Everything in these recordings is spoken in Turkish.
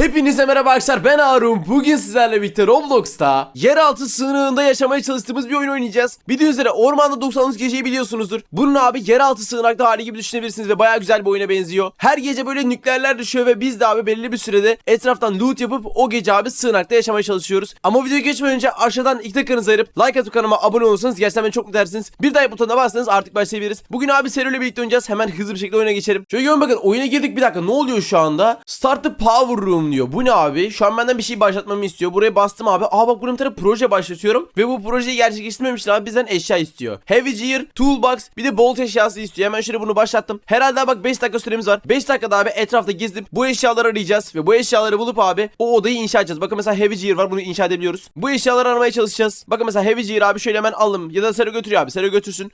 Hepinize merhaba arkadaşlar ben Harun. Bugün sizlerle birlikte Roblox'ta yeraltı sığınağında yaşamaya çalıştığımız bir oyun oynayacağız. Bildiğiniz üzere ormanda 90 geceyi biliyorsunuzdur. Bunun abi yeraltı sığınakta hali gibi düşünebilirsiniz ve baya güzel bir oyuna benziyor. Her gece böyle nükleerler düşüyor ve biz de abi belirli bir sürede etraftan loot yapıp o gece abi sığınakta yaşamaya çalışıyoruz. Ama videoya geçmeden önce aşağıdan iki dakikanızı ayırıp like atıp kanalıma abone olursanız gerçekten beni çok mutlu. Bir like butonuna basarsanız artık başlayabiliriz. Bugün abi seriyle birlikte oynayacağız. Hemen hızlı bir şekilde oyuna geçelim. Şöyle görün bakın oyuna girdik bir dakika ne oluyor şu anda? Start the power room diyor. Bu ne abi? Şu an benden bir şey başlatmamı istiyor. Buraya bastım abi. Aa bak buraya bir proje başlatıyorum. Ve bu projeyi gerçekleştirmemişler abi. Bizden eşya istiyor. Heavy gear, toolbox, bir de bolt eşyası istiyor. Hemen şöyle bunu başlattım. Herhalde bak 5 dakika süremiz var. 5 dakikada abi etrafta gezip bu eşyaları arayacağız. Ve bu eşyaları bulup abi o odayı inşa edeceğiz. Bakın mesela heavy gear var. Bunu inşa edebiliyoruz. Bu eşyaları aramaya çalışacağız. Bakın mesela heavy gear abi şöyle hemen aldım. Ya da Sero götürüyor abi. Sero götürsün.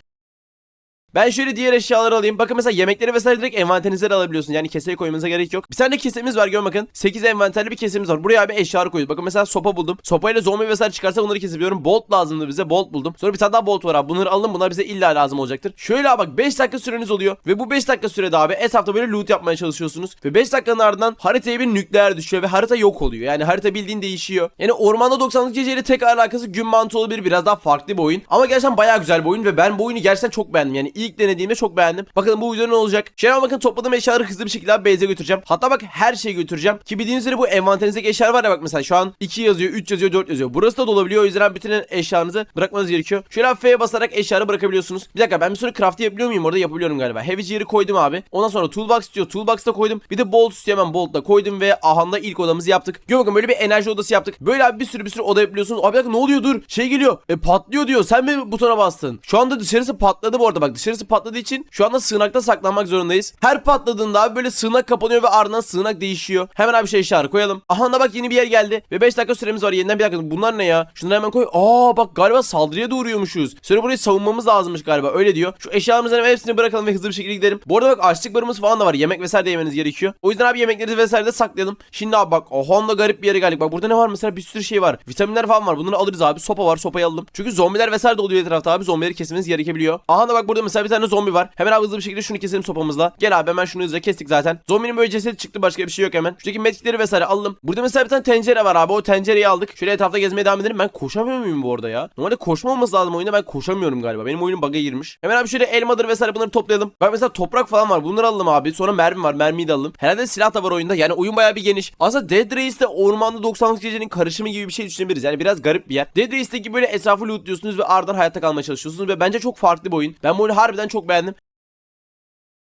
Ben şöyle diğer eşyaları alayım. Bakın mesela yemekleri vesaire direkt envanterinize de alabiliyorsunuz. Yani keseye koymanıza gerek yok. Bir tane de kesemiz var gör bakın. 8 envanterli bir kesemiz var. Buraya abi eşyaları koyuyoruz. Bakın mesela sopa buldum. Sopayla zombi vesaire çıkarsa bunları kesebiliyorum. Bolt lazımdı bize. Bolt buldum. Sonra bir tane daha bolt var abi. Bunları alın. Bunlar bize illa lazım olacaktır. Şöyle abi bak 5 dakika süreniz oluyor. Ve bu 5 dakika sürede abi etrafta böyle loot yapmaya çalışıyorsunuz. Ve 5 dakikanın ardından haritaya bir nükleer düşüyor ve harita yok oluyor. Yani harita bildiğin değişiyor. Yani ormanda 90'lık geceyle tek alakası gün mantığı olabilir. Biraz daha farklı bir oyun. Ama gerçekten bayağı güzel bir oyun ve ben bu oyunu gerçekten çok beğendim. Yani ilk denediğimde çok beğendim. Bakalım bu video ne olacak? Şöyle bakın topladığım eşyaları hızlı bir şekilde base'e götüreceğim. Hatta bak her şeyi götüreceğim. Ki bildiğiniz üzere bu envanterinizdeki eşyalar var ya bak mesela şu an 2 yazıyor, 3 yazıyor, 4 yazıyor. Burası da dolabiliyor. O yüzden bütün eşyanızı bırakmanız gerekiyor. Şöyle F'ye basarak eşyaları bırakabiliyorsunuz. Bir dakika ben bir sonra craft yapabiliyor muyum? Orada yapabiliyorum galiba. Heavy gear'ı koydum abi. Ondan sonra toolbox diyor. Toolbox'ta koydum. Bir de bolt istiyor hemen bolt da koydum ve ahanda ilk odamızı yaptık. Gör bakın böyle bir enerji odası yaptık. Böyle abi bir sürü bir sürü oda yapabiliyorsunuz. Abi bir dakika ne oluyor dur. Şey geliyor. E patlıyor diyor. Sen mi butona bastın? Şu anda dışarısı patladı bu arada bak. Dışarısı patladığı için şu anda sığınakta saklanmak zorundayız. Her patladığında abi böyle sığınak kapanıyor ve ardından sığınak değişiyor. Hemen abi şey işareti koyalım. Aha da bak yeni bir yer geldi. Ve 5 dakika süremiz var. Yeniden bir dakika. Bunlar ne ya? Şunları hemen koy. Aa bak galiba saldırıya da uğruyormuşuz. Sonra burayı savunmamız lazımmış galiba. Öyle diyor. Şu eşyalarımızın hepsini bırakalım ve hızlı bir şekilde gidelim. Bu arada bak açlık barımız falan da var. Yemek vesaire de yemeniz gerekiyor. O yüzden abi yemekleri vesaire de saklayalım. Şimdi abi bak aha da garip bir yere geldik. Bak burada ne var mesela bir sürü şey var. Vitaminler falan var. Bunları alırız abi. Sopa var. Sopayı alalım. Çünkü zombiler vesaire de oluyor etrafta abi. Zombileri kesmeniz gerekebiliyor. Aha da bak burada mesela bir tane zombi var. Hemen abi hızlı bir şekilde şunu keselim sopamızla. Gel abi hemen şunu hızlıca kestik zaten. Zombinin böyle cesedi çıktı başka bir şey yok hemen. Şuradaki medkitleri vesaire alalım. Burada mesela bir tane tencere var abi. O tencereyi aldık. Şöyle etrafta gezmeye devam edelim. Ben koşamıyor muyum bu arada ya? Normalde koşma olması lazım oyunda. Ben koşamıyorum galiba. Benim oyunum bug'a girmiş. Hemen abi şöyle elmadır vesaire bunları toplayalım. Bak mesela toprak falan var. Bunları alalım abi. Sonra mermi var. Mermiyi de alalım. Herhalde silah da var oyunda. Yani oyun bayağı bir geniş. Aslında Dead Race'de ormanda 90 gecenin karışımı gibi bir şey düşünebiliriz. Yani biraz garip bir yer. Dead Race'deki böyle etrafı lootluyorsunuz ve ardından hayatta kalmaya çalışıyorsunuz ve bence çok farklı bir oyun. Ben bu oyunu harbiden çok beğendim.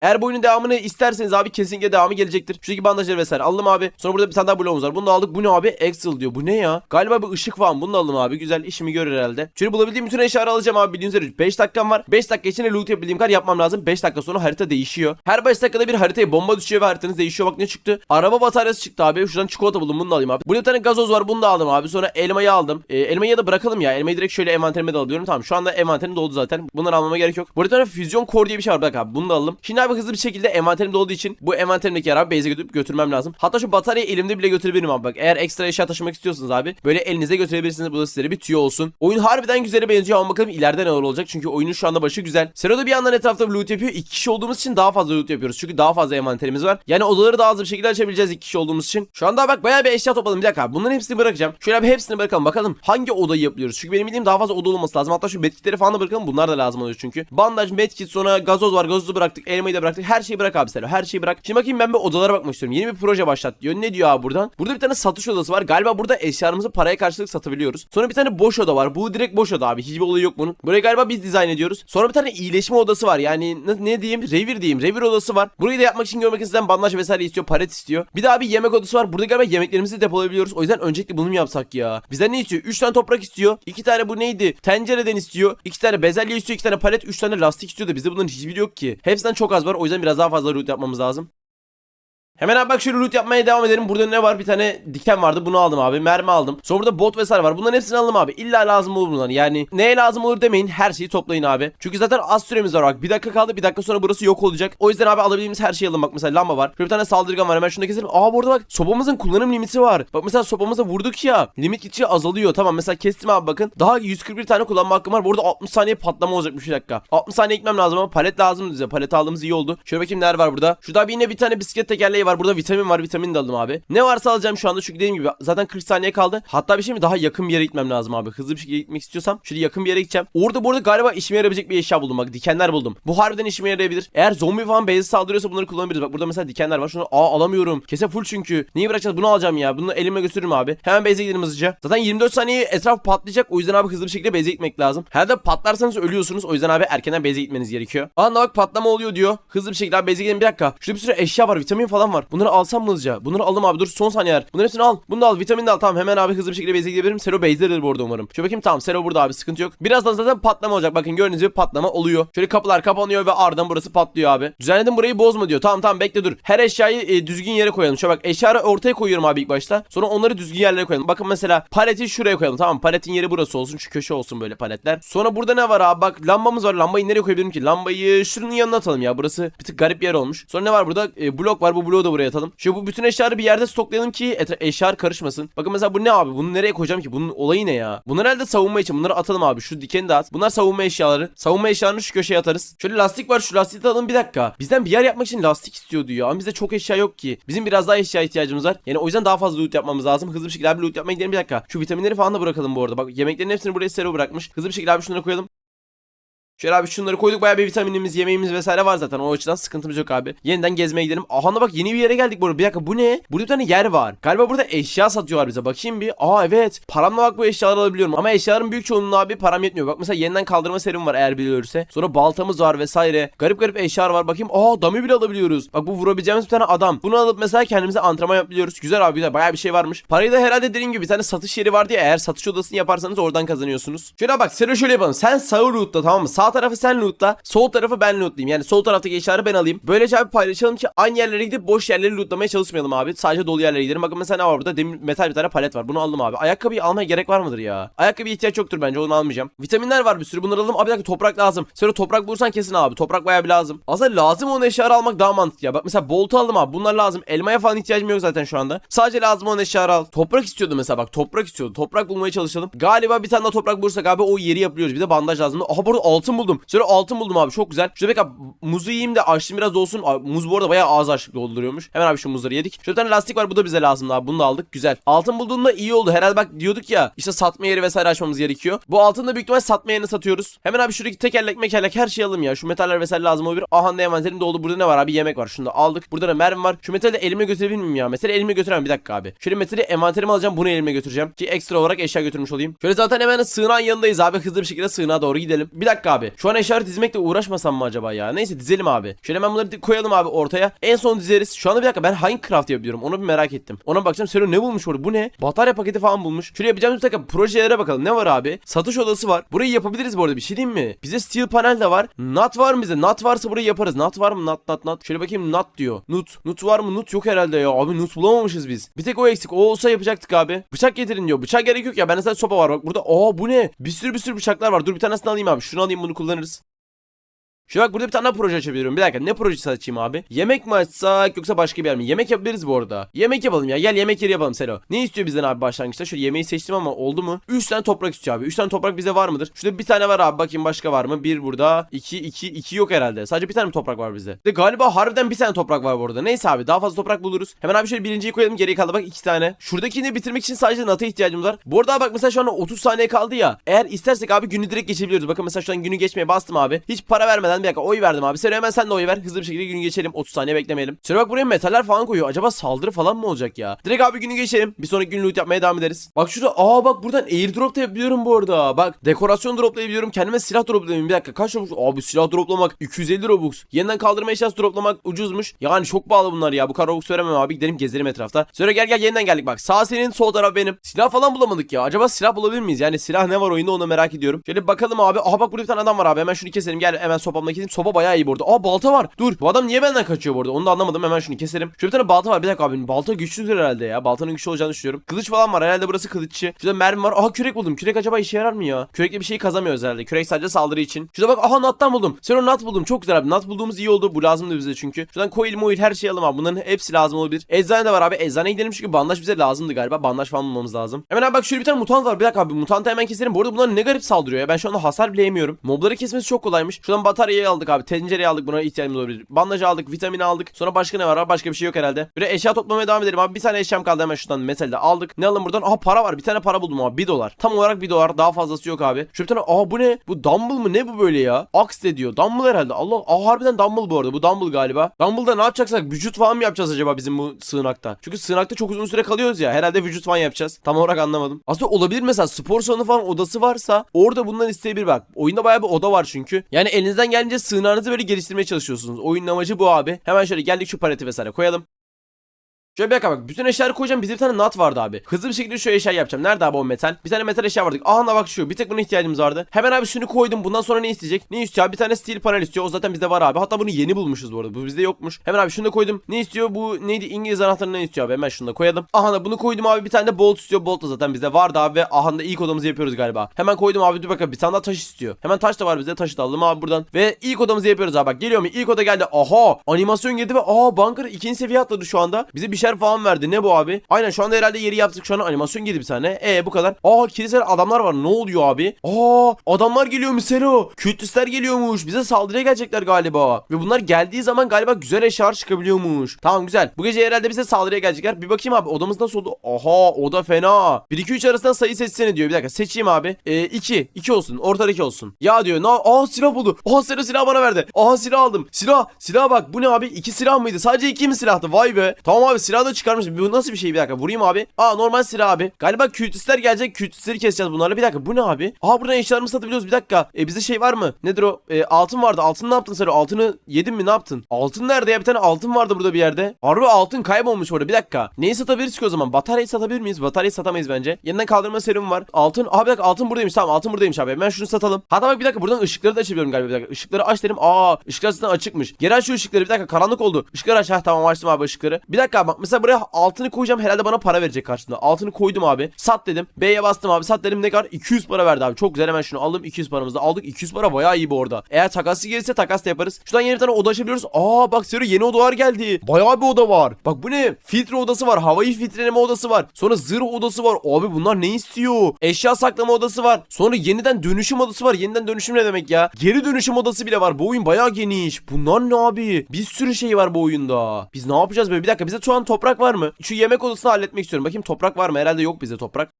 Eğer bu oyunun devamını isterseniz abi kesinlikle devamı gelecektir. Şuradaki bandajları vesaire aldım abi. Sonra burada bir tane daha bloğumuz var. Bunu da aldık. Bu ne abi? Excel diyor. Bu ne ya? Galiba bir ışık falan. Bunu da aldım abi. Güzel işimi görür herhalde. Şöyle bulabildiğim bütün eşyaları alacağım abi. Bildiğiniz üzere 5 dakikam var. 5 dakika içinde loot yapabildiğim kadar yapmam lazım. 5 dakika sonra harita değişiyor. Her 5 dakikada bir haritaya bomba düşüyor ve haritanız değişiyor. Bak ne çıktı? Araba bataryası çıktı abi. Şuradan çikolata buldum. Bunu da alayım abi. Burada bir tane gazoz var. Bunu da aldım abi. Sonra elmayı aldım. E, elmayı da bırakalım ya. Elmayı direkt şöyle envanterime de alıyorum. Tamam şu anda envanterim doldu zaten. Bunları almama gerek yok. Burada bir füzyon core diye bir şey var. Bak abi bunu da alalım. Şimdi abi hızlı bir şekilde envanterimde olduğu için bu envanterimdeki abi base'e götürüp götürmem lazım. Hatta şu bataryayı elimde bile götürebilirim abi bak. Eğer ekstra eşya taşımak istiyorsanız abi böyle elinize götürebilirsiniz. Bu da sizlere bir tüyo olsun. Oyun harbiden güzele benziyor ama bakalım ileride neler olacak. Çünkü oyunun şu anda başı güzel. Sero'da bir yandan etrafta loot yapıyor. İki kişi olduğumuz için daha fazla loot yapıyoruz. Çünkü daha fazla envanterimiz var. Yani odaları daha hızlı bir şekilde açabileceğiz iki kişi olduğumuz için. Şu anda bak bayağı bir eşya topladım. Bir dakika abi. Bunların hepsini bırakacağım. Şöyle bir hepsini bırakalım. Bakalım hangi odayı yapıyoruz. Çünkü benim bildiğim daha fazla oda olması lazım. Hatta şu medkitleri falan da bırakalım. Bunlar da lazım oluyor çünkü. Bandaj, medkit sonra gazoz var. Gazozu bıraktık. Elmayı da bıraktık. Her şeyi bırak abi Sero. Her şeyi bırak. Şimdi bakayım ben bir odalara bakmak istiyorum. Yeni bir proje başlat diyor. Ne diyor abi buradan? Burada bir tane satış odası var. Galiba burada eşyalarımızı paraya karşılık satabiliyoruz. Sonra bir tane boş oda var. Bu direkt boş oda abi. Hiçbir olayı yok bunun. Burayı galiba biz dizayn ediyoruz. Sonra bir tane iyileşme odası var. Yani ne, ne diyeyim? Revir diyeyim. Revir odası var. Burayı da yapmak için görmek sizden bandaj vesaire istiyor. Paret istiyor. Bir daha bir yemek odası var. Burada galiba yemeklerimizi depolayabiliyoruz. O yüzden öncelikle bunu mu yapsak ya? Bizden ne istiyor? 3 tane toprak istiyor. 2 tane bu neydi? Tencereden istiyor. 2 tane bezelye istiyor. 2 tane palet. 3 tane lastik istiyor da bizde bunların hiçbiri yok ki. Hepsinden çok az var. O yüzden biraz daha fazla root yapmamız lazım. Hemen abi bak şöyle loot yapmaya devam edelim. Burada ne var? Bir tane diken vardı. Bunu aldım abi. Mermi aldım. Sonra burada bot vesaire var. Bunların hepsini aldım abi. İlla lazım olur bunlar. Yani neye lazım olur demeyin. Her şeyi toplayın abi. Çünkü zaten az süremiz var bak. Bir dakika kaldı. Bir dakika sonra burası yok olacak. O yüzden abi alabildiğimiz her şeyi alın. Bak mesela lamba var. Şöyle bir tane saldırgan var. Hemen şunu da keselim. Aa bu arada bak sopamızın kullanım limiti var. Bak mesela sopamıza vurduk ya. Limit gittikçe azalıyor. Tamam mesela kestim abi bakın. Daha 141 tane kullanma hakkım var. Burada 60 saniye patlama olacakmış bir dakika. 60 saniye ekmem lazım ama palet lazım bize. Palet aldığımız iyi oldu. Şöyle bakayım neler var burada. Şurada bir yine bir tane bisiklet tekerleği var. Var. Burada vitamin var. Vitamin de aldım abi. Ne varsa alacağım şu anda çünkü dediğim gibi zaten 40 saniye kaldı. Hatta bir şey mi daha yakın bir yere gitmem lazım abi. Hızlı bir şekilde gitmek istiyorsam şöyle yakın bir yere gideceğim. Orada bu arada galiba işime yarayabilecek bir eşya buldum. Bak dikenler buldum. Bu harbiden işime yarayabilir. Eğer zombi falan base saldırıyorsa bunları kullanabiliriz. Bak burada mesela dikenler var. Şunu aa alamıyorum. Kese full çünkü. Neyi bırakacağız? Bunu alacağım ya. Bunu elime götürürüm abi. Hemen base'e gidelim hızlıca. Zaten 24 saniye etraf patlayacak. O yüzden abi hızlı bir şekilde base'e gitmek lazım. Herhalde patlarsanız ölüyorsunuz. O yüzden abi erkenden base'e gitmeniz gerekiyor. Aa bak patlama oluyor diyor. Hızlı bir şekilde abi base'e gidelim. Bir dakika. Şurada bir sürü eşya var. Vitamin falan var. Bunları alsam mı hızlıca? Bunları aldım abi. Dur son saniyeler. Bunların hepsini al. Bunu da al. Vitamin de al. Tamam hemen abi hızlı bir şekilde base'e gidebilirim. Sero base'dedir bu arada umarım. Şöyle bakayım tamam. Sero burada abi. Sıkıntı yok. Birazdan zaten patlama olacak. Bakın gördüğünüz gibi patlama oluyor. Şöyle kapılar kapanıyor ve ardından burası patlıyor abi. Düzenledim burayı bozma diyor. Tamam tamam bekle dur. Her eşyayı e, düzgün yere koyalım. Şöyle bak eşyaları ortaya koyuyorum abi ilk başta. Sonra onları düzgün yerlere koyalım. Bakın mesela paleti şuraya koyalım. Tamam paletin yeri burası olsun. Şu köşe olsun böyle paletler. Sonra burada ne var abi? Bak lambamız var. Lambayı nereye koyabilirim ki? Lambayı şunun yanına atalım ya. Burası bir tık garip yer olmuş. Sonra ne var burada? E, blok var. Bu bloğu da buraya atalım. Şu bu bütün eşyaları bir yerde stoklayalım ki eşyalar karışmasın. Bakın mesela bu ne abi? Bunu nereye koyacağım ki? Bunun olayı ne ya? Bunlar herhalde savunma için. Bunları atalım abi. Şu dikeni de at. Bunlar savunma eşyaları. Savunma eşyalarını şu köşeye atarız. Şöyle lastik var. Şu lastiği de alalım bir dakika. Bizden bir yer yapmak için lastik istiyordu ya. Ama bizde çok eşya yok ki. Bizim biraz daha eşya ihtiyacımız var. Yani o yüzden daha fazla loot yapmamız lazım. Hızlı bir şekilde abi loot yapmaya gidelim bir dakika. Şu vitaminleri falan da bırakalım bu arada. Bak yemeklerin hepsini buraya sero bırakmış. Hızlı bir şekilde abi şunları koyalım. Şöyle abi şunları koyduk bayağı bir vitaminimiz, yemeğimiz vesaire var zaten. O açıdan sıkıntımız yok abi. Yeniden gezmeye gidelim. Aha da bak yeni bir yere geldik burada. Bir dakika bu ne? Burada bir tane yer var. Galiba burada eşya satıyorlar bize. Bakayım bir. Aa evet. Paramla bak bu eşyaları alabiliyorum. Ama eşyaların büyük çoğunluğu abi param yetmiyor. Bak mesela yeniden kaldırma serum var eğer biliyorsa. Sonra baltamız var vesaire. Garip garip eşyalar var. Bakayım. Aa damı bile alabiliyoruz. Bak bu vurabileceğimiz bir tane adam. Bunu alıp mesela kendimize antrenman yapabiliyoruz. Güzel abi güzel. Bayağı bir şey varmış. Parayı da herhalde dediğim gibi bir tane satış yeri var diye eğer satış odasını yaparsanız oradan kazanıyorsunuz. Şöyle bak Sero şöyle yapalım. Sen sağ lootla tamam mı? Sağ tarafı sen lootla. Sol tarafı ben lootlayayım. Yani sol taraftaki eşyaları ben alayım. Böylece abi paylaşalım ki aynı yerlere gidip boş yerleri lootlamaya çalışmayalım abi. Sadece dolu yerlere gidelim. Bakın mesela ne var burada? Demir, metal bir tane palet var. Bunu aldım abi. Ayakkabıyı almaya gerek var mıdır ya? Ayakkabıya ihtiyaç yoktur bence. Onu almayacağım. Vitaminler var bir sürü. Bunları alalım. Abi bir dakika toprak lazım. Sonra toprak bulursan kesin abi. Toprak bayağı bir lazım. Aslında lazım olan eşyaları almak daha mantıklı ya. Bak mesela boltu aldım abi. Bunlar lazım. Elmaya falan ihtiyacım yok zaten şu anda. Sadece lazım olan eşyaları al. Toprak istiyordu mesela bak. Toprak istiyordu. Toprak bulmaya çalışalım. Galiba bir tane daha toprak bulursak abi o yeri yapıyoruz. Bir de bandaj lazım. Aha burada altın buldum. Sonra altın buldum abi. Çok güzel. Bir dakika muzu yiyeyim de açtım biraz olsun. Muz bu arada bayağı ağız açlık dolduruyormuş. Hemen abi şu muzları yedik. Şöyle bir tane lastik var. Bu da bize lazım abi. Bunu da aldık. Güzel. Altın bulduğumda iyi oldu. Herhalde bak diyorduk ya işte satma yeri vesaire açmamız gerekiyor. Bu altını da büyük ihtimal satma yerini satıyoruz. Hemen abi şuradaki tekerlek mekerlek her şeyi alalım ya. Şu metaller vesaire lazım olabilir. Aha ne envanterim doldu. Burada ne var abi? Yemek var. Şunu da aldık. Burada da mermi var. Şu metali de elime götürebilir miyim ya? Metali elime götüremem. Bir dakika abi. Şöyle metali envanterime alacağım. Bunu elime götüreceğim. Ki ekstra olarak eşya götürmüş olayım. Şöyle zaten hemen sığınağın yanındayız abi. Hızlı bir şekilde sığınağa doğru gidelim. Bir dakika abi. Şu an eşyaları dizmekle uğraşmasam mı acaba ya? Neyse dizelim abi. Şöyle hemen bunları koyalım abi ortaya. En son dizeriz. Şu anda bir dakika ben hangi craft yapabiliyorum? Onu bir merak ettim. Ona bakacağım. Sero ne bulmuş orada? Bu ne? Batarya paketi falan bulmuş. Şöyle yapacağımız bir dakika projelere bakalım. Ne var abi? Satış odası var. Burayı yapabiliriz bu arada. Bir şey diyeyim mi? Bize steel panel de var. Nut var mı bize? Nut varsa burayı yaparız. Nut var mı? Nut nut nut. Şöyle bakayım nut diyor. Nut. Nut var mı? Nut yok herhalde ya. Abi nut bulamamışız biz. Bir tek o eksik. O olsa yapacaktık abi. Bıçak getirin diyor. Bıçak gerek yok ya. Bende sadece sopa var. Bak burada. Aa bu ne? Bir sürü bir sürü bıçaklar var. Dur bir tanesini alayım abi. Şunu alayım bunu kullanırız. Şu bak burada bir tane proje açabiliyorum. Bir dakika ne projesi açayım abi? Yemek mi açsak yoksa başka bir yer mi? Yemek yapabiliriz bu arada. Yemek yapalım ya. Gel yemek yeri yapalım Selo. Ne istiyor bizden abi başlangıçta? Şöyle yemeği seçtim ama oldu mu? 3 tane toprak istiyor abi. 3 tane toprak bize var mıdır? Şurada bir tane var abi. Bakayım başka var mı? Bir burada. 2 2 2 yok herhalde. Sadece bir tane mi toprak var bizde? De galiba harbiden bir tane toprak var burada. Neyse abi daha fazla toprak buluruz. Hemen abi şöyle birinciyi koyalım. Geriye kaldı bak 2 tane. Şuradakini bitirmek için sadece nata ihtiyacımız var. Bu arada bak mesela şu anda 30 saniye kaldı ya. Eğer istersek abi günü direkt geçebiliyoruz. Bakın mesela şu an günü geçmeye bastım abi. Hiç para vermeden bir dakika oy verdim abi. Sero hemen sen de oy ver. Hızlı bir şekilde günü geçelim. 30 saniye beklemeyelim. Sero bak buraya metaller falan koyuyor. Acaba saldırı falan mı olacak ya? Direkt abi günü geçelim. Bir sonraki gün loot yapmaya devam ederiz. Bak şurada aa bak buradan airdrop da yapabiliyorum bu arada. Bak dekorasyon droplayabiliyorum. Kendime silah droplayabiliyorum. Bir dakika kaç robux? Abi silah droplamak 250 robux. Yeniden kaldırma eşyası droplamak ucuzmuş. Yani çok pahalı bunlar ya. Bu kadar robux veremem abi. Gidelim gezelim etrafta. Sonra gel gel yeniden geldik bak. Sağ senin sol taraf benim. Silah falan bulamadık ya. Acaba silah bulabilir miyiz? Yani silah ne var oyunda onu merak ediyorum. Şöyle bakalım abi. Aha bak burada bir tane adam var abi. Hemen şunu keselim. Gel hemen sopamla keseyim. Sopa bayağı iyi bu arada. Aa balta var. Dur. Bu adam niye benden kaçıyor bu arada? Onu da anlamadım. Hemen şunu keselim. Şöyle bir tane balta var. Bir dakika abi. Balta güçlüdür herhalde ya. Baltanın güçlü olacağını düşünüyorum. Kılıç falan var. Herhalde burası kılıççı. Şurada mermi var. Aha kürek buldum. Kürek acaba işe yarar mı ya? Kürekle bir şey kazamıyoruz herhalde. Kürek sadece saldırı için. Şurada bak aha nattan buldum. O nat buldum. Çok güzel abi. Nat bulduğumuz iyi oldu. Bu lazımdı bize çünkü. Şuradan coil moil her şeyi alalım abi. Bunların hepsi lazım olabilir. Eczane de var abi. Eczaneye gidelim çünkü bandaj bize lazımdı galiba. Bandaj falan bulmamız lazım. Hemen abi bak şöyle bir tane mutant var. Bir dakika abi. Mutantı hemen keselim. Bu arada bunlar ne garip saldırıyor ya. Ben şu anda hasar bile yemiyorum. Mobları kesmesi çok kolaymış. Şuradan bataryayı şey aldık abi. Tencereyi aldık. Buna ihtiyacımız olabilir. Bandaj aldık. Vitamin aldık. Sonra başka ne var abi? Başka bir şey yok herhalde. Böyle eşya toplamaya devam edelim abi. Bir tane eşyam kaldı hemen şuradan. Mesela aldık. Ne alalım buradan? Aha para var. Bir tane para buldum abi. 1 dolar. Tam olarak 1 dolar. Daha fazlası yok abi. Şu bir tane. Aa bu ne? Bu dumbbell mı? Ne bu böyle ya? Axe diyor. Dumbbell herhalde. Allah. Aa harbiden dumbbell bu arada. Bu dumbbell galiba. Dumbbell'da ne yapacaksak vücut falan mı yapacağız acaba bizim bu sığınakta? Çünkü sığınakta çok uzun süre kalıyoruz ya. Herhalde vücut falan yapacağız. Tam olarak anlamadım. Aslında olabilir mesela spor salonu falan odası varsa orada bundan isteyebilir bak. Oyunda bayağı bir oda var çünkü. Yani elinizden gelince sığınağınızı böyle geliştirmeye çalışıyorsunuz. Oyunun amacı bu abi. Hemen şöyle geldik şu paleti vesaire koyalım. Şöyle bir dakika bak bütün eşyaları koyacağım bizde bir tane nat vardı abi. Hızlı bir şekilde şu eşya yapacağım. Nerede abi o metal? Bir tane metal eşya vardı. Aha bak şu bir tek buna ihtiyacımız vardı. Hemen abi şunu koydum. Bundan sonra ne isteyecek? Ne istiyor? Bir tane steel panel istiyor. O zaten bizde var abi. Hatta bunu yeni bulmuşuz bu arada. Bu bizde yokmuş. Hemen abi şunu da koydum. Ne istiyor? Bu neydi? İngiliz anahtarını ne istiyor abi? Hemen şunu da koyalım. Aha da bunu koydum abi. Bir tane de bolt istiyor. Bolt da zaten bizde vardı abi ve aha da ilk odamızı yapıyoruz galiba. Hemen koydum abi. Dur bakalım. Bir tane daha taş istiyor. Hemen taş da var bizde. Taşı da alalım abi buradan. Ve ilk odamızı yapıyoruz abi. Bak geliyor mu? İlk oda geldi. Aha! Animasyon girdi ve aa banker ikinci seviye atladı şu anda. Bize bir şeyler falan verdi. Ne bu abi? Aynen şu anda herhalde yeri yaptık. Şu an animasyon girdi bir tane. E bu kadar. Aa kilisede adamlar var. Ne oluyor abi? Aa adamlar geliyor Misero. Kütüsler geliyormuş. Bize saldırıya gelecekler galiba. Ve bunlar geldiği zaman galiba güzel eşyalar çıkabiliyormuş. Tamam güzel. Bu gece herhalde bize saldırıya gelecekler. Bir bakayım abi odamız nasıl oldu? Aha oda fena. 1 2 3 arasından sayı seçsene diyor. Bir dakika seçeyim abi. E 2. 2 olsun. Ortada 2 olsun. Ya diyor. Na Aa silah buldu. Aa silah silah bana verdi. Aha silah aldım. Silah. Silah bak. Bu ne abi? 2 silah mıydı? Sadece 2 mi silahtı? Vay be. Tamam abi silah da çıkarmış. Bu nasıl bir şey? Bir dakika vurayım abi. Aa normal silah abi. Galiba kütüsler gelecek. Kütüsleri keseceğiz bunlarla. Bir dakika bu ne abi? Aa buradan eşyalarımızı satabiliyoruz. Bir dakika. E bizde şey var mı? Nedir o? E, altın vardı. Altın ne yaptın sen? Altını yedin mi? Ne yaptın? Altın nerede ya? Bir tane altın vardı burada bir yerde. Harbi altın kaybolmuş orada. Bir dakika. Neyi satabiliriz ki o zaman? Bataryayı satabilir miyiz? Bataryayı satamayız bence. Yeniden kaldırma serum var. Altın. Aa bir dakika altın buradaymış. Tamam altın buradaymış abi. Hemen şunu satalım. Hatta bak bir dakika buradan ışıkları da açabiliyorum galiba. Bir dakika. Işıkları aç dedim. Aa ışıklar zaten açıkmış. Geri aç şu ışıkları. Bir dakika karanlık oldu. Işıkları aç. Heh tamam açtım abi ışıkları. Bir dakika bak mesela buraya altını koyacağım. Herhalde bana para verecek karşılığında. Altını koydum abi. Sat dedim. B'ye bastım abi. Sat dedim ne kadar? 200 para verdi abi. Çok güzel hemen şunu aldım. 200 paramızı aldık. 200 para bayağı iyi bu arada. Eğer takası gelirse takas da yaparız. Şuradan yeni bir tane oda açabiliyoruz. Aa bak Sero yeni odalar geldi. Bayağı bir oda var. Bak bu ne? Filtre odası var. Havayı filtreleme odası var. Sonra zırh odası var. Abi bunlar ne istiyor? Eşya saklama odası var. Sonra yeniden dönüşüm odası var. Yeniden dönüşüm ne demek ya? Geri dönüşüm odası bile var. Bu oyun bayağı geniş. Bunlar ne abi? Bir sürü şey var bu oyunda. Biz ne yapacağız böyle? Bir dakika bize şu an toprak var mı? Şu yemek odasını halletmek istiyorum. Bakayım toprak var mı? Herhalde yok bize toprak.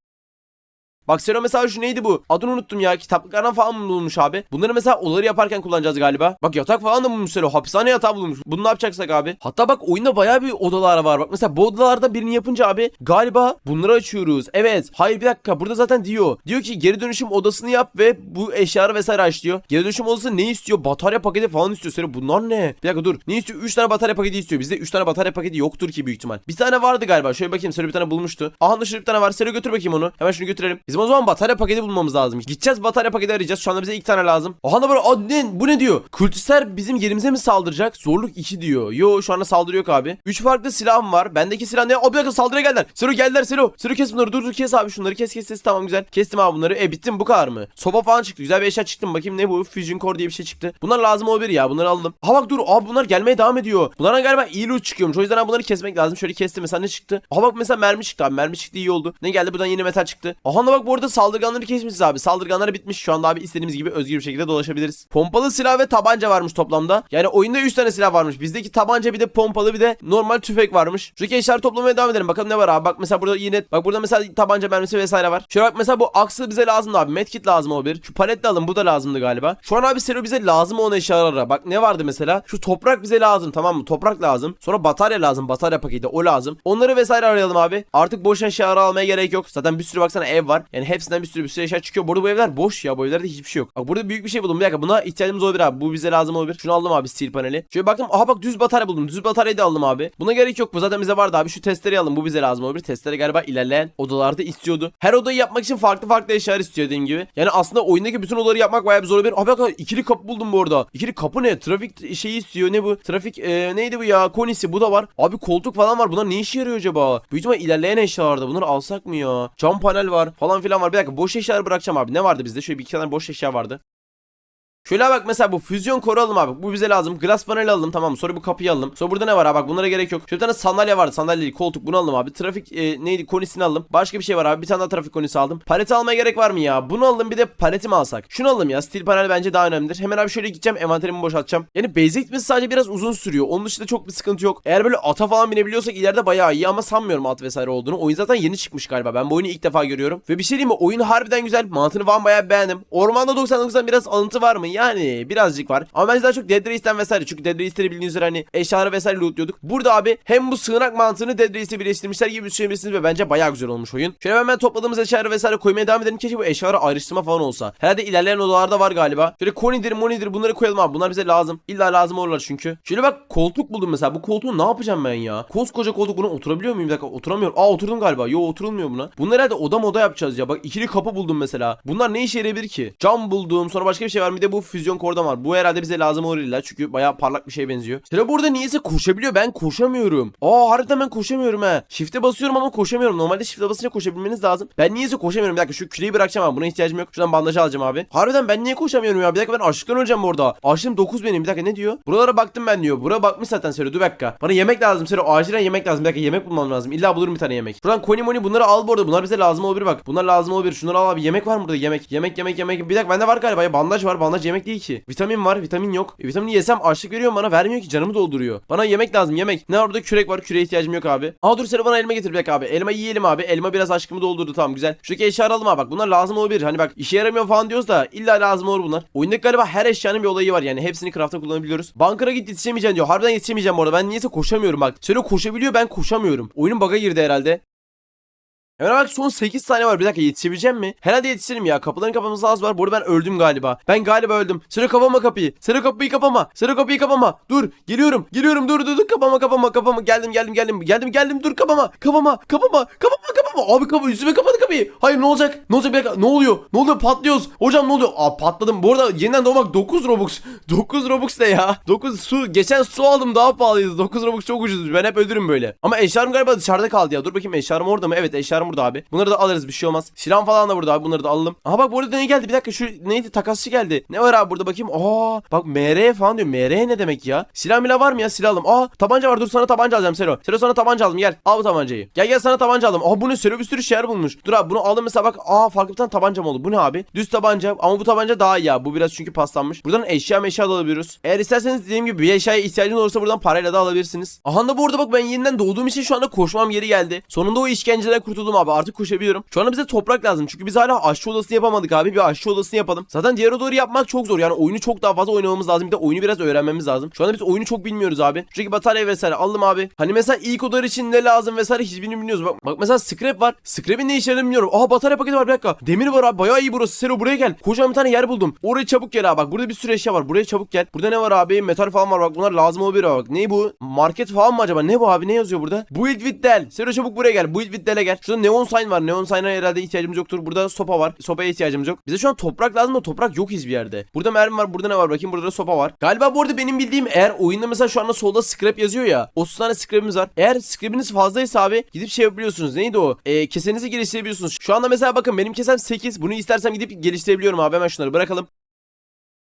Bak Sero mesela şu neydi bu? Adını unuttum ya. Kitaplıklardan falan mı bulunmuş abi? Bunları mesela odaları yaparken kullanacağız galiba. Bak yatak falan da bulmuş Sero. Hapishane yatağı bulunmuş. Bunu ne yapacaksak abi? Hatta bak oyunda bayağı bir odalar var. Bak mesela bu odalarda birini yapınca abi galiba bunları açıyoruz. Evet. Hayır bir dakika. Burada zaten diyor. Diyor ki geri dönüşüm odasını yap ve bu eşyaları vesaire aç diyor. Geri dönüşüm odası ne istiyor? Batarya paketi falan istiyor Sero. Bunlar ne? Bir dakika dur. Ne istiyor? 3 tane batarya paketi istiyor. Bizde 3 tane batarya paketi yoktur ki büyük ihtimal. Bir tane vardı galiba. Şöyle bakayım. Sero bir tane bulmuştu. Aha şurada bir tane var. Sero götür bakayım onu. Hemen şunu götürelim. Bizim o zaman batarya paketi bulmamız lazım. Gideceğiz batarya paketi arayacağız. Şu anda bize iki tane lazım. Aha da böyle Aa, ne, bu ne diyor? Kültüsler bizim yerimize mi saldıracak? Zorluk 2 diyor. Yo şu anda saldırı yok abi. 3 farklı silahım var. Bendeki silah ne? Aa bir dakika saldırıya geldiler. Sero geldiler Sero. Sero kes bunları. Dur dur kes abi şunları. Kes kes kes. Tamam güzel. Kestim abi bunları. E bittim bu kadar mı? Sopa falan çıktı. Güzel bir eşya çıktı mı? Bakayım ne bu? Fusion Core diye bir şey çıktı. Bunlar lazım olabilir ya. Bunları aldım. Ha bak dur. Abi bunlar gelmeye devam ediyor. Bunlardan galiba iyi loot çıkıyormuş. O yüzden abi bunları kesmek lazım. Şöyle kestim. Mesela ne çıktı? Aha bak mesela mermi çıktı abi. Mermi çıktı iyi oldu. Ne geldi? Buradan yeni metal çıktı. Aha da bak bu arada saldırganları kesmişiz abi. Saldırganları bitmiş. Şu anda abi istediğimiz gibi özgür bir şekilde dolaşabiliriz. Pompalı silah ve tabanca varmış toplamda. Yani oyunda 3 tane silah varmış. Bizdeki tabanca bir de pompalı bir de normal tüfek varmış. Şuradaki eşyaları toplamaya devam edelim. Bakalım ne var abi. Bak mesela burada yine bak burada mesela tabanca mermisi vesaire var. Şöyle bak mesela bu aksı bize lazım abi. Medkit lazım olabilir. Şu palet de alın. Bu da lazımdı galiba. Şu an abi Sero bize lazım olan eşyalar ara. Bak ne vardı mesela? Şu toprak bize lazım tamam mı? Toprak lazım. Sonra batarya lazım. Batarya paketi o lazım. Onları vesaire arayalım abi. Artık boş eşyaları almaya gerek yok. Zaten bir sürü baksana ev var. Yani hepsinden bir sürü bir sürü eşya çıkıyor. Burada bu evler boş ya. Bu evlerde hiçbir şey yok. Bak burada büyük bir şey buldum. Bir dakika buna ihtiyacımız olabilir abi. Bu bize lazım olabilir. Şunu aldım abi steel paneli. Şöyle baktım. Aha bak düz batarya buldum. Düz bataryayı da aldım abi. Buna gerek yok. Bu zaten bize vardı abi. Şu testereyi alın. Bu bize lazım olabilir. Testere galiba ilerleyen odalarda istiyordu. Her odayı yapmak için farklı farklı eşyalar istiyor dediğim gibi. Yani aslında oyundaki bütün odaları yapmak bayağı bir zor olabilir. Abi bak ikili kapı buldum bu arada. İkili kapı ne? Trafik şeyi istiyor. Ne bu? Trafik e, neydi bu ya? Konisi bu da var. Abi koltuk falan var. Bunlar ne işe yarıyor acaba? Büyük ihtimal ilerleyen eşyalarda. Bunları alsak mı ya? Cam panel var falan filan var. Bir dakika boş eşyaları bırakacağım abi. Ne vardı bizde? Şöyle bir iki tane boş eşya vardı. Şöyle bak mesela bu füzyon koru alalım abi. Bu bize lazım. Glass panel alalım tamam? Sonra bu kapıyı alalım. Sonra burada ne var abi? Bak bunlara gerek yok. Şöyle bir tane sandalye vardı. Sandalye değil, koltuk bunu alalım abi. Trafik e, neydi? Konisini alalım. Başka bir şey var abi. Bir tane daha trafik konisi aldım. Paleti almaya gerek var mı ya? Bunu alalım bir de paleti mi alsak? Şunu alalım ya. Steel panel bence daha önemlidir. Hemen abi şöyle gideceğim. Envanterimi boşaltacağım. Yani basic gitmesi sadece biraz uzun sürüyor. Onun dışında çok bir sıkıntı yok. Eğer böyle ata falan binebiliyorsak ileride bayağı iyi ama sanmıyorum at vesaire olduğunu. Oyun zaten yeni çıkmış galiba. Ben bu oyunu ilk defa görüyorum. Ve bir şey diyeyim mi? Oyun harbiden güzel. Mantığını falan bayağı beğendim. Ormanda 99'dan biraz alıntı var mı? Yani birazcık var. Ama ben daha çok Dead Race'den vesaire. Çünkü Dead Race'leri bildiğiniz üzere hani eşyaları vesaire lootluyorduk. Burada abi hem bu sığınak mantığını Dead Race'e birleştirmişler gibi düşünebilirsiniz ve bence bayağı güzel olmuş oyun. Şöyle hemen topladığımız eşyaları vesaire koymaya devam edelim. Keşke bu eşyaları ayrıştırma falan olsa. Herhalde ilerleyen odalarda var galiba. Şöyle konidir monidir bunları koyalım abi. Bunlar bize lazım. İlla lazım olurlar çünkü. Şöyle bak koltuk buldum mesela. Bu koltuğu ne yapacağım ben ya? Koskoca koltuk buna oturabiliyor muyum? Bir dakika oturamıyorum. Aa oturdum galiba. Yo oturulmuyor buna. Bunlar herhalde oda moda yapacağız ya. Bak ikili kapı buldum mesela. Bunlar ne işe yarayabilir ki? Cam buldum. Sonra başka bir şey var. Bir de bu füzyon kordon var. Bu herhalde bize lazım olur illa. Çünkü bayağı parlak bir şeye benziyor. Sıra burada niyeyse koşabiliyor. Ben koşamıyorum. Aa harbiden ben koşamıyorum he. Shift'e basıyorum ama koşamıyorum. Normalde shift'e basınca koşabilmeniz lazım. Ben niyeyse koşamıyorum. Bir dakika şu küreği bırakacağım abi. Buna ihtiyacım yok. Şuradan bandajı alacağım abi. Harbiden ben niye koşamıyorum ya? Bir dakika ben açlıktan öleceğim orada. Açlığım 9 benim. Bir dakika ne diyor? Buralara baktım ben diyor. Buraya bakmış zaten Sero. Dur dakika. Bana yemek lazım Sero. Acilen yemek lazım. Bir dakika yemek bulmam lazım. İlla bulurum bir tane yemek. Şuradan koni moni bunları al bu arada. Bunlar bize lazım olabilir bak. Bunlar lazım olabilir. Şunları al abi. Yemek var mı burada? Yemek. Yemek yemek yemek. Bir dakika bende var galiba. Ya bandaj var. Bandaj yemek değil ki. Vitamin var. Vitamin yok. E, vitamini yesem açlık veriyor bana. Vermiyor ki. Canımı dolduruyor. Bana yemek lazım. Yemek. Ne burada? Kürek var. Küreğe ihtiyacım yok abi. Aa dur Sero bana elma getir dakika abi. Elma yiyelim abi. Elma biraz aşkımı doldurdu. Tamam güzel. Şuradaki eşya alalım abi. Bak bunlar lazım olabilir. Hani bak işe yaramıyor falan diyoruz da illa lazım olur bunlar. Oyundaki galiba her eşyanın bir olayı var. Yani hepsini craft'a kullanabiliyoruz. Bankara git yetişemeyeceksin diyor. Harbiden yetişemeyeceğim bu arada. Ben niyeyse koşamıyorum bak. Sero koşabiliyor ben koşamıyorum. Oyunun bug'a girdi herhalde. Hemen bak son 8 saniye var. Bir dakika yetişebileceğim mi? Herhalde yetişirim ya. Kapıların kapaması az var. Bu arada ben öldüm galiba. Ben galiba öldüm. Sıra kapama kapıyı. Sıra kapıyı kapama. Sıra kapıyı kapama. Dur. Geliyorum. Geliyorum. Dur dur dur. Kapama kapama kapama. Geldim geldim geldim. Geldim geldim. Dur kapama. Kapama. Kapama. Kapama kapama. Abi kapı üstüme kapadı kapıyı. Hayır ne olacak? Ne olacak? Bir dakika. Ne oluyor? Ne oluyor? Patlıyoruz. Hocam ne oluyor? Aa patladım. Bu arada yeniden doğmak 9 Robux. 9 Robux ne ya? 9 su. Geçen su aldım daha pahalıydı. 9 Robux çok ucuz. Ben hep ölürüm böyle. Ama eşyalarım galiba dışarıda kaldı ya. Dur bakayım eşyalarım orada mı? Evet eşyalarım burada abi. Bunları da alırız bir şey olmaz. Silah falan da burada abi. Bunları da alalım. Aha bak burada ne geldi? Bir dakika şu neydi? Takasçı geldi. Ne var abi burada bakayım. Aa bak MR falan diyor. MR ne demek ya? Silah milah var mı ya? Silah alım. Aa tabanca var. Dur sana tabanca alacağım Sero. Sero sana tabanca aldım. Gel. Al bu tabancayı. Gel gel sana tabanca aldım. Aa bu ne? Sero bir sürü şeyler bulmuş. Dur abi bunu aldım mesela bak. Aa farklı bir tane tabancam oldu. Bu ne abi? Düz tabanca. Ama bu tabanca daha iyi ya. Bu biraz çünkü paslanmış. Buradan eşya meşya da alabiliyoruz. Eğer isterseniz dediğim gibi bir eşyaya ihtiyacınız olursa buradan parayla da alabilirsiniz. Aha da burada bak ben yeniden doğduğum için şu anda koşmam geri geldi. Sonunda o işkenceden kurtuldum abi. Artık koşabiliyorum. Şu anda bize toprak lazım. Çünkü biz hala aşçı odasını yapamadık abi. Bir aşçı odasını yapalım. Zaten diğer odaları yapmak çok zor. Yani oyunu çok daha fazla oynamamız lazım. Bir de oyunu biraz öğrenmemiz lazım. Şu anda biz oyunu çok bilmiyoruz abi. Şuradaki batarya vesaire aldım abi. Hani mesela ilk odalar için ne lazım vesaire hiçbirini bilmiyoruz. Bak, bak mesela scrap var. Scrap'in ne işe yaradığını bilmiyorum. Aha batarya paketi var bir dakika. Demir var abi. Bayağı iyi burası. Sero buraya gel. Kocaman bir tane yer buldum. Oraya çabuk gel abi. Bak burada bir sürü eşya var. Buraya çabuk gel. Burada ne var abi? Metal falan var. Bak bunlar lazım olabilir abi. Bak ne bu? Market falan mı acaba? Ne bu abi? Ne yazıyor burada? Build with Dell. Sero çabuk buraya gel. Build with Dell'e gel. Şurada neon sign var. Neon sign'a herhalde ihtiyacımız yoktur. Burada sopa var. Sopaya ihtiyacımız yok. Bize şu an toprak lazım da toprak yok hiçbir yerde. Burada mermi var. Burada ne var? Bakayım burada da sopa var. Galiba bu arada benim bildiğim eğer oyunda mesela şu anda solda scrap yazıyor ya. 30 tane scrap'imiz var. Eğer scrap'iniz fazlaysa abi gidip şey yapabiliyorsunuz. Neydi o? Ee, kesenizi geliştirebiliyorsunuz. Şu anda mesela bakın benim kesem 8. Bunu istersem gidip geliştirebiliyorum abi. Hemen şunları bırakalım.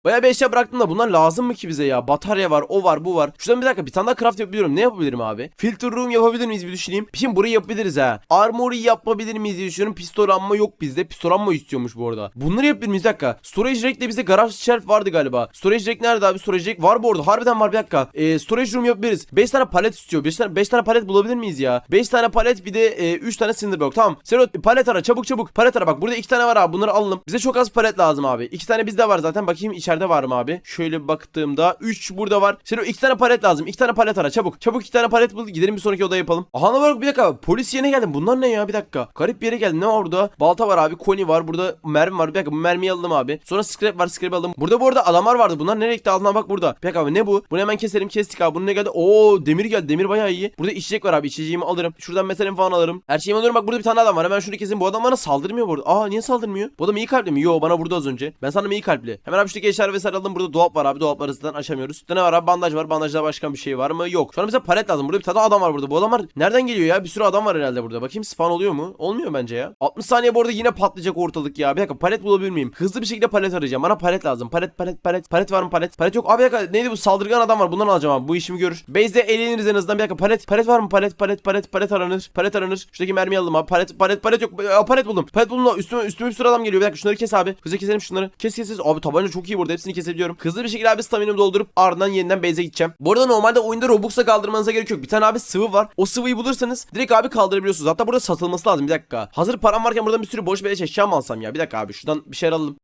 Bayağı bir eşya bıraktım da bunlar lazım mı ki bize ya? Batarya var, o var, bu var. Şuradan bir dakika bir tane daha craft yapabiliyorum. Ne yapabilirim abi? Filter room yapabilir miyiz bir düşüneyim. Şimdi burayı yapabiliriz ha. Armory yapabilir miyiz diye düşünüyorum. Pistol amma yok bizde. Pistol amma istiyormuş bu arada. Bunları yapabilir miyiz? Bir dakika. Storage rack de bize garaj shelf vardı galiba. Storage rack nerede abi? Storage rack var bu arada. Harbiden var bir dakika. Ee, storage room yapabiliriz. 5 tane palet istiyor. 5 tane 5 tane palet bulabilir miyiz ya? 5 tane palet bir de 3 tane cinder block. Tamam. Sero palet ara çabuk çabuk. Palet ara bak. Burada 2 tane var abi. Bunları alalım. Bize çok az palet lazım abi. 2 tane bizde var zaten. Bakayım içeride var mı abi? Şöyle baktığımda 3 burada var. Sero 2 tane palet lazım. 2 tane palet ara çabuk. Çabuk 2 tane palet bul. Gidelim bir sonraki odaya yapalım. Aha ne var bir dakika. Polis yerine geldim. Bunlar ne ya bir dakika. Garip bir yere geldim. Ne var burada? Balta var abi. Koni var. Burada mermi var. Bir dakika bu mermiyi alalım abi. Sonra scrap var. Scrap aldım. Burada bu arada adamlar vardı. Bunlar nereye gitti? Altına bak burada. Bir dakika abi ne bu? Bunu hemen keselim. Kestik abi. Bunun ne geldi? Oo demir geldi. Demir bayağı iyi. Burada içecek var abi. İçeceğimi alırım. Şuradan metalimi falan alırım. Her şeyimi alırım. Bak burada bir tane adam var. Hemen şunu kesin. Bu adam bana saldırmıyor burada. Aa niye saldırmıyor? Bu adam iyi kalpli mi? Yo bana vurdu az önce. Ben sandım iyi kalpli. Hemen abi şuradaki eşyaları vesaire aldım. Burada dolap var abi. Dolapları zaten açamıyoruz. Burada ne var abi? Bandaj var. Bandajda başka bir şey var mı? Yok. Şu an bize palet lazım. Burada bir tane adam var burada. Bu adamlar nereden geliyor ya? Bir sürü adam var herhalde burada. Bakayım spawn oluyor mu? Olmuyor bence ya. 60 saniye bu arada yine patlayacak ortalık ya. Bir dakika palet bulabilir miyim? Hızlı bir şekilde palet arayacağım. Bana palet lazım. Palet palet palet. Palet var mı palet? Palet yok. Abi dakika neydi bu saldırgan adam var. Bundan alacağım abi. Bu işimi görür. Base'de eğleniriz en azından. Bir dakika palet. Palet var mı? Palet palet palet palet aranır. Palet aranır. Şuradaki mermiyi alalım abi. Palet palet palet yok. Palet buldum. Palet buldum. Üstüme üstüme bir sürü adam geliyor. Bir dakika şunları kes abi. Hızlı keselim şunları. Kes kes kes. Abi tabanca çok iyi burada. Hepsini kesebiliyorum. Hızlı bir şekilde abi staminamı doldurup ardından yeniden base'e gideceğim. Bu arada normalde oyunda Robux'a kaldırmanıza gerek yok. Bir tane abi sıvı var. O sıvıyı bulursanız direkt abi kaldırabiliyorsunuz. Hatta burada satılması lazım. Bir dakika. Hazır param varken buradan bir sürü boş beleş eşya mı alsam ya? Bir dakika abi. Şuradan bir şeyler alalım.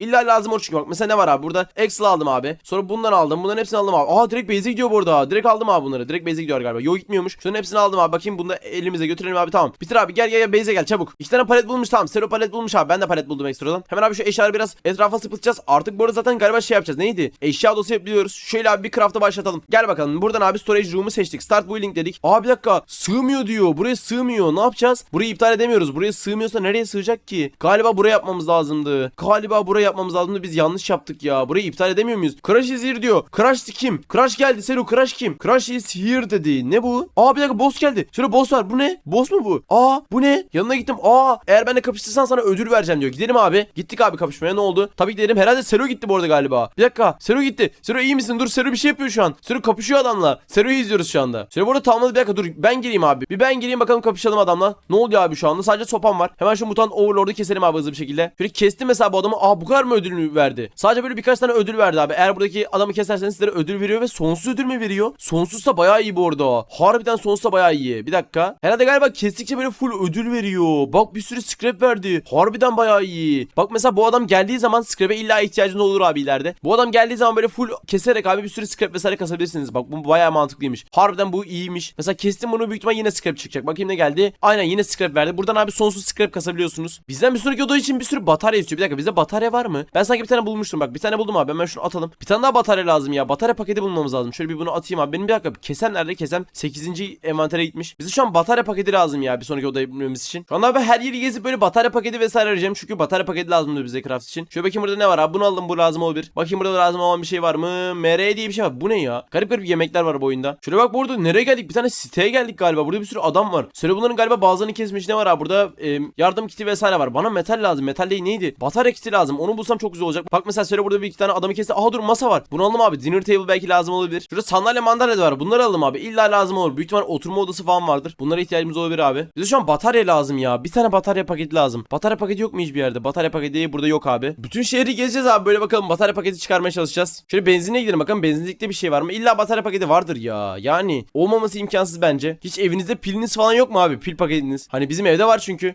İlla lazım olur çünkü. Bak mesela ne var abi? Burada Excel aldım abi. Sonra bundan aldım. Bunların hepsini aldım abi. Aa direkt base'e gidiyor bu arada. Direkt aldım abi bunları. Direkt base'e gidiyor galiba. Yo gitmiyormuş. Şunların hepsini aldım abi. Bakayım bunu elimize götürelim abi. Tamam. Bitir abi. Gel gel gel. Base'e gel. Çabuk. İki tane palet bulmuş. Tamam. Sero palet bulmuş abi. Ben de palet buldum ekstradan. Hemen abi şu eşyaları biraz etrafa sıpıtacağız artık bu arada zaten galiba şey yapacağız. Neydi? Eşya dosya yapıyoruz. Şöyle abi bir craft'a başlatalım. Gel bakalım. Buradan abi storage room'u seçtik. Start building dedik. Aa bir dakika. Sığmıyor diyor. Buraya sığmıyor. Ne yapacağız? Burayı iptal edemiyoruz. Buraya sığmıyorsa nereye sığacak ki? Galiba buraya yapmamız lazımdı. Galiba buraya yapmamız lazımdı biz yanlış yaptık ya. Burayı iptal edemiyor muyuz? Crash is here diyor. Crash kim? Crash geldi. Selu Crash kim? Crash is here dedi. Ne bu? Aa bir dakika boss geldi. Şöyle boss var. Bu ne? Boss mu bu? Aa bu ne? Yanına gittim. Aa eğer benimle kapıştırsan sana ödül vereceğim diyor. Gidelim abi. Gittik abi kapışmaya ne oldu? Tabii ki dedim. Herhalde Selu gitti bu arada galiba. Bir dakika. Selu gitti. Selu iyi misin? Dur Selu bir şey yapıyor şu an. Selu kapışıyor adamla. Selu'yu izliyoruz şu anda. Selu burada tamamladı. Bir dakika dur. Ben geleyim abi. Bir ben geleyim bakalım kapışalım adamla. Ne oluyor abi şu anda? Sadece sopam var. Hemen şu mutant overlord'u keselim abi hızlı bir şekilde. Şöyle kestim mesela bu adamı. Aa bu kadar mı ödülünü verdi? Sadece böyle birkaç tane ödül verdi abi. Eğer buradaki adamı keserseniz sizlere ödül veriyor ve sonsuz ödül mü veriyor? Sonsuzsa bayağı iyi bu arada. Harbiden sonsuzsa bayağı iyi. Bir dakika. Herhalde galiba kestikçe böyle full ödül veriyor. Bak bir sürü scrap verdi. Harbiden bayağı iyi. Bak mesela bu adam geldiği zaman scrap'e illa ihtiyacın olur abi ileride. Bu adam geldiği zaman böyle full keserek abi bir sürü scrap vesaire kasabilirsiniz. Bak bu bayağı mantıklıymış. Harbiden bu iyiymiş. Mesela kestim bunu büyük ihtimal yine scrap çıkacak. Bakayım ne geldi. Aynen yine scrap verdi. Buradan abi sonsuz scrap kasabiliyorsunuz. Bizden bir sonraki oda için bir sürü batarya istiyor. Bir dakika bizde batarya var mı? Ben sanki bir tane bulmuştum bak. Bir tane buldum abi. Hemen şunu atalım. Bir tane daha batarya lazım ya. Batarya paketi bulmamız lazım. Şöyle bir bunu atayım abi. Benim bir dakika kesem nerede? Kesem 8. envantere gitmiş. Bize şu an batarya paketi lazım ya bir sonraki odaya binmemiz için. Şu anda abi her yeri gezip böyle batarya paketi vesaire arayacağım. Çünkü batarya paketi lazımdı bize craft için. Şöyle bakayım burada ne var abi. Bunu aldım bu lazım olabilir. Bakayım burada lazım olan bir şey var mı? MR diye bir şey var. Bu ne ya? Garip garip yemekler var bu oyunda. Şöyle bak burada nereye geldik? Bir tane siteye geldik galiba. Burada bir sürü adam var. Söyle bunların galiba bazılarını kesmiş ne var abi? Burada e, yardım kiti vesaire var. Bana metal lazım. Metal değil neydi? Batarya kiti lazım. Onu bulsam çok güzel olacak. Bak mesela söyle burada bir iki tane adamı kesti. Aha dur masa var. Bunu alalım abi. Dinner table belki lazım olabilir. Şurada sandalye mandalye de var. Bunları alalım abi. İlla lazım olur. Büyük ihtimal oturma odası falan vardır. Bunlara ihtiyacımız olabilir abi. Bize şu an batarya lazım ya. Bir tane batarya paketi lazım. Batarya paketi yok mu hiçbir yerde? Batarya paketi burada yok abi. Bütün şehri gezeceğiz abi. Böyle bakalım batarya paketi çıkarmaya çalışacağız. Şöyle benzinliğe gidelim bakalım. Benzinlikte bir şey var mı? İlla batarya paketi vardır ya. Yani olmaması imkansız bence. Hiç evinizde piliniz falan yok mu abi? Pil paketiniz. Hani bizim evde var çünkü.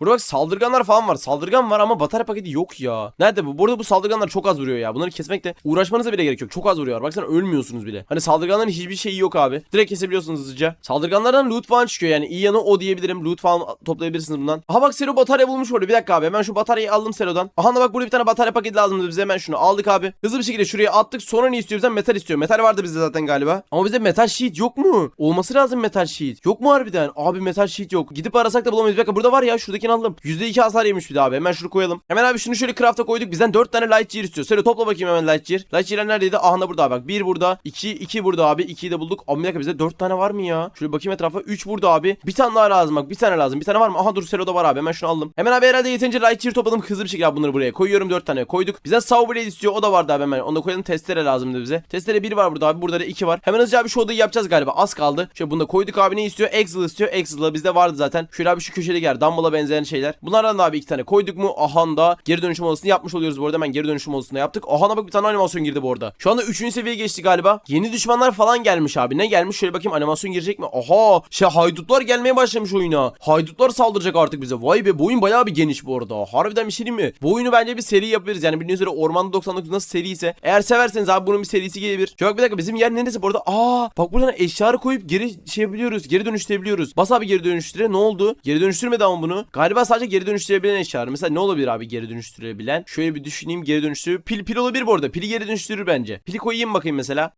Burada bak saldırganlar falan var. Saldırgan var ama batarya paketi yok ya. Nerede bu? Bu arada bu saldırganlar çok az vuruyor ya. Bunları kesmekte uğraşmanıza bile gerek yok. Çok az vuruyor. Baksana ölmüyorsunuz bile. Hani saldırganların hiçbir şeyi yok abi. Direkt kesebiliyorsunuz hızlıca. Saldırganlardan loot falan çıkıyor yani. İyi yanı o diyebilirim. Loot falan toplayabilirsiniz bundan. Aha bak Sero batarya bulmuş orada. Bir dakika abi. Hemen şu bataryayı aldım Sero'dan. Aha da bak burada bir tane batarya paketi lazımdı bize. Hemen şunu aldık abi. Hızlı bir şekilde şuraya attık. Sonra ne istiyor bizden? Metal istiyor. Metal vardı bizde zaten galiba. Ama bize metal sheet yok mu? Olması lazım metal sheet. Yok mu harbiden? Abi metal sheet yok. Gidip arasak da bulamayız. Bir dakika burada var ya. Şuradakini aldım. %2 hasar yemiş bir daha abi. Hemen şunu koyalım. Hemen abi şunu şöyle craft'a koyduk. Bizden 4 tane light gear istiyor. Söyle topla bakayım hemen light gear. Light gear'ler neredeydi? Aha da burada abi. bak. 1 burada. 2 2 burada abi. 2'yi de bulduk. Abi bir dakika bizde 4 tane var mı ya? Şöyle bakayım etrafa. 3 burada abi. Bir tane daha lazım bak. Bir tane lazım. Bir tane var mı? Aha dur Sero'da var abi. Hemen şunu aldım. Hemen abi herhalde yeterince light gear topladım. Hızlı bir şekilde bunları buraya koyuyorum. 4 tane koyduk. Bizden saw blade istiyor. O da vardı abi hemen. Onu da koyalım. Testere lazımdı bize. Testere 1 var burada abi. Burada da 2 var. Hemen hızlıca abi şu odayı yapacağız galiba. Az kaldı. Şöyle bunu da koyduk abi. Ne istiyor? Excel istiyor. Excel'ı bizde vardı zaten. Şöyle abi şu köşeli yer. Dumble'a benzeyen şeyler. Bunlardan da abi 2 tane koyduk mu? Ahanda geri dönüşüm odasını yapmış oluyoruz bu arada. Hemen geri dönüşüm odasında yaptık. Ahanda bak bir tane animasyon girdi bu arada. Şu anda 3. seviyeye geçti galiba. Yeni düşmanlar falan gelmiş abi. Ne gelmiş? Şöyle bakayım animasyon girecek mi? Aha! Şey haydutlar gelmeye başlamış oyuna. Haydutlar saldıracak artık bize. Vay be bu oyun bayağı bir geniş bu arada. Harbiden bir şey mi? Bu oyunu bence bir seri yapabiliriz. Yani bildiğiniz üzere Ormanda 99 nasıl seri ise. Eğer severseniz abi bunun bir serisi gelebilir. Bak bir dakika bizim yer neresi bu arada? Aa! Bak buradan eşyaları koyup geri şey yapabiliyoruz. Geri dönüştürebiliyoruz. Bas abi geri dönüştüre. Ne oldu? Geri dönüştürmedi ama bunu. Galiba sadece geri dönüştürebilen eşyalar. Mesela ne olabilir abi geri dönüştürebilen? Şöyle bir düşüneyim geri dönüştürür. Pil pil olabilir bu arada. Pili geri dönüştürür bence. Pili koyayım bakayım mesela.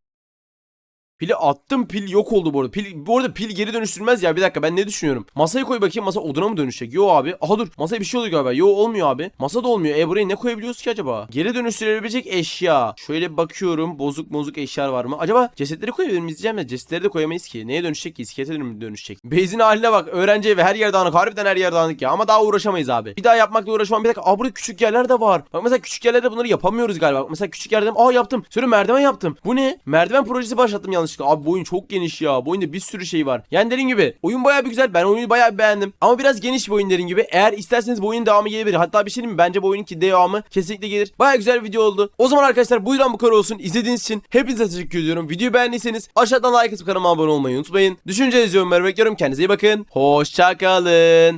Pili attım pil yok oldu bu arada. Pil, bu arada pil geri dönüştürmez ya bir dakika ben ne düşünüyorum. Masayı koy bakayım masa oduna mı dönüşecek? Yo abi. Aha dur masaya bir şey oluyor galiba. Yo olmuyor abi. Masa da olmuyor. E buraya ne koyabiliyoruz ki acaba? Geri dönüştürülebilecek eşya. Şöyle bakıyorum bozuk bozuk eşyalar var mı? Acaba cesetleri koyabilir miyiz diyeceğim de cesetleri de koyamayız ki. Neye dönüşecek ki? İskelete mi dönüşecek? Beyzin haline bak. Öğrenci evi her yer dağınık. Harbiden her yer dağınık ya. Ama daha uğraşamayız abi. Bir daha yapmakla uğraşmam. Bir dakika. Aa burada küçük yerler de var. Bak mesela küçük yerlerde bunları yapamıyoruz galiba. Bak mesela küçük yerde aa yaptım. Sonra merdiven yaptım. Bu ne? Merdiven projesi başlattım yanlışlıkla. Abi bu oyun çok geniş ya. Bu oyunda bir sürü şey var. Yani dediğim gibi oyun bayağı bir güzel. Ben oyunu bir beğendim. Ama biraz geniş bir oyun dediğim gibi. Eğer isterseniz bu oyunun devamı gelebilir. Hatta bir şey mi? Bence bu oyunun ki devamı kesinlikle gelir. Bayağı güzel bir video oldu. O zaman arkadaşlar bu yüzden bu kadar olsun. İzlediğiniz için hepinize teşekkür ediyorum. Videoyu beğendiyseniz aşağıdan like atıp kanalıma abone olmayı unutmayın. Düşüncelerinizi yorumlara bekliyorum. Kendinize iyi bakın. Hoşçakalın.